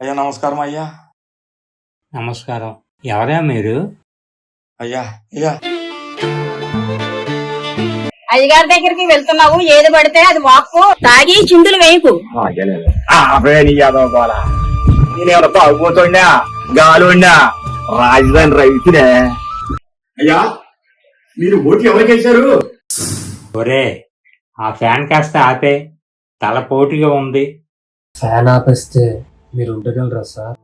అయ్యా నమస్కారం అయ్యా. నమస్కారం. ఎవరా మీరు? అయ్యా అయ్యా. అయ్యగారి దగ్గరికి వెళ్తున్నావు ఏది పడితే అది వాక్కు. తాగి చిందులు వేయకు. నేనేమన్నా తాగుపోతుండా గాలుండా? రాజధాని రైతునే. అయ్యా మీరు ఓట్లు ఎవరికేశారు ఒరే ఆ ఫ్యాన్ కాస్త ఆపే. తల పోటుగా ఉంది. ఫ్యాన్ ఆపేస్తే మీరు ఉండగలరా సార్?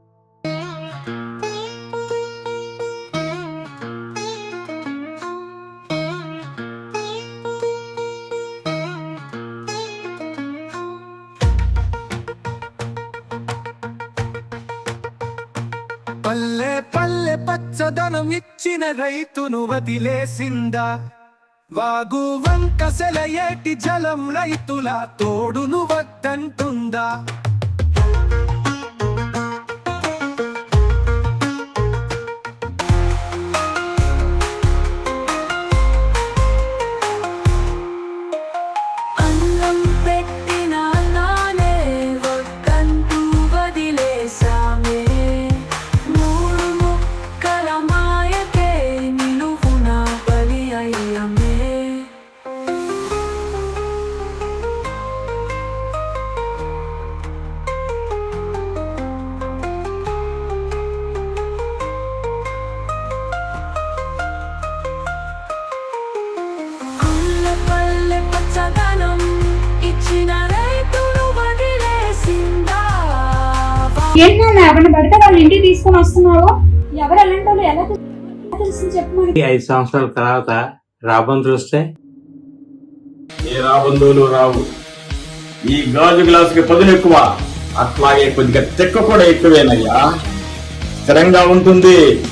పల్లె పల్లె పచ్చదనం ఇచ్చిన రైతును వదిలేసిందా? వాగు వంక సెలయేటి జలం రైతుల తోడును వద్దంటుందా? పడితే వాళ్ళ ఇంటికి తీసుకొని వస్తున్నావు? ఎవరు ఎలాంటి వాళ్ళు ఎలా తెలు- ఎలా తెలిసింది చెప్పు మనకి ఈ ఐదు సంవత్సరాల తర్వాత రాబోని చూస్తే? ఏ రాబంధువులు రావు. ఈ గాజు గ్లాసుకి పదును ఎక్కువ. అట్లాగే కొద్దిగా తెక్క కూడా ఎక్కువేనయ్యా. స్థిరంగా ఉంటుంది.